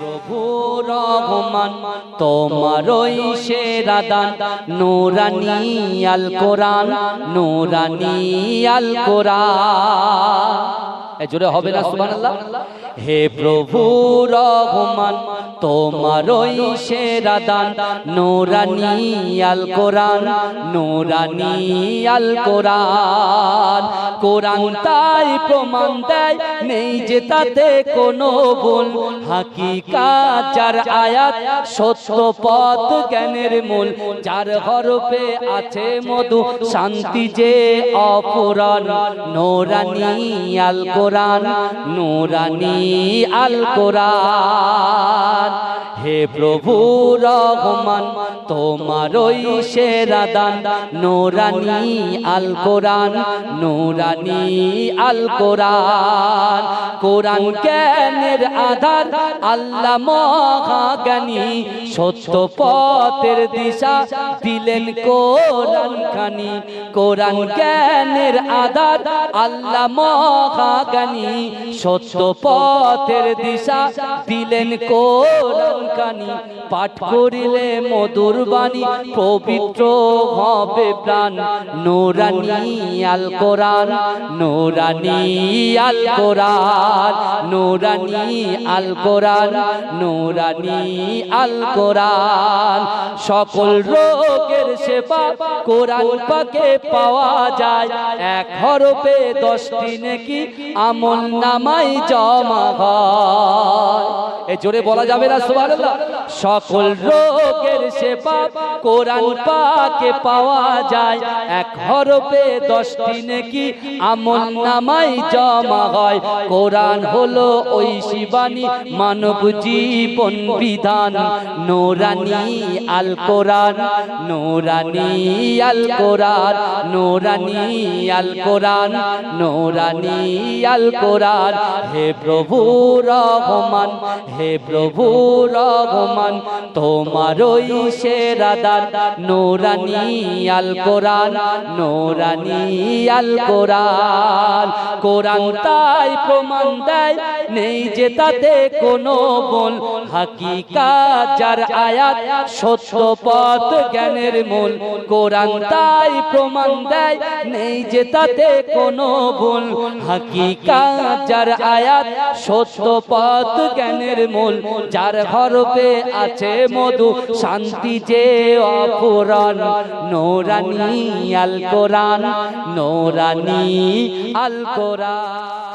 প্রভু রহমান তোমারই সেরা দান, নুরানি আল কোরআন, নুরানি আল কোরআন। জোরে হবে না, সুবহানাল্লাহ? হে প্রভু রহমান তোমারই সেরা দান, নুরানি আল কোরআন, নুরানি আল কোরআন। কোরআন তাই প্রমাণ দেয়, নেই যে তাতে কোনো ভুল। হাকিকাত যার আয়াত সত্য পথ জ্ঞানের মূল, যার হরফে আছে মধু, শান্তি যে অপুরাণ। নোরানি আল কোরআন নোরানি আল কোরআন হে প্রভু, রহমান, তোমারই সেরা দান। নোরানি আল কোরআন নোরানি আল কোরআন কোরআন জ্ঞানের আধার, আল্লাহ মহাজ্ঞানী। সত্য পথের দিশা দিলেন কোরআন খানি কোরআন জ্ঞানের আধার আল্লাহ মহাজ্ঞানী সত্য পথের দিশা দিলেন কোরআন খানি পাঠ করিলে মধুর বাণী পবিত্র হবে প্রাণ। নোরানি আল কোরআন। নোরানি আল কোরআন। নোরানি আল কোরআন। নোরানি আল কোরআন। সকল রোগের সেবা কোরআন পাকে পাওয়া যায়। এক হরফে দশটি নাকি আমল নামাই জমা হয়? এ জোরে বলা যাবে না, সুবহানাল্লাহ। সকল রোগের সেবা কোরআন পাকে পাওয়া যায়। এক হরফে দশটি নাকি আমল নামাই জমা হয়? কোরআন হলো ওই শিবানী মানব জীবন বিধান। নোরানি আল কোরআন, নোরানি আল কোরআন। নোরানি আল কোরআন, নোরানি আল কোরআন। হে প্রভু রহমান, হে প্রভু রহমান তোমারই সেরা দান। নোরানি আল কোরআন, নোরানি আল কোরআন। কোরআন তাই প্রমাণ দেয়, নেই যে তাতে কোনো বল হাকিকাত যার আয়াত, সত্য পথ জ্ঞানের মূল। কোরআন তাই প্রমাণ দেয় নেই যে তাতে কোনো ভুল। হাকিকা যার আয়াত, সত্য পথ জ্ঞানের মূল। যার হরফে আছে মধু, শান্তি যে অপুরাণ। নোরানি আল কোরআন, নোরানি আল কোরআন।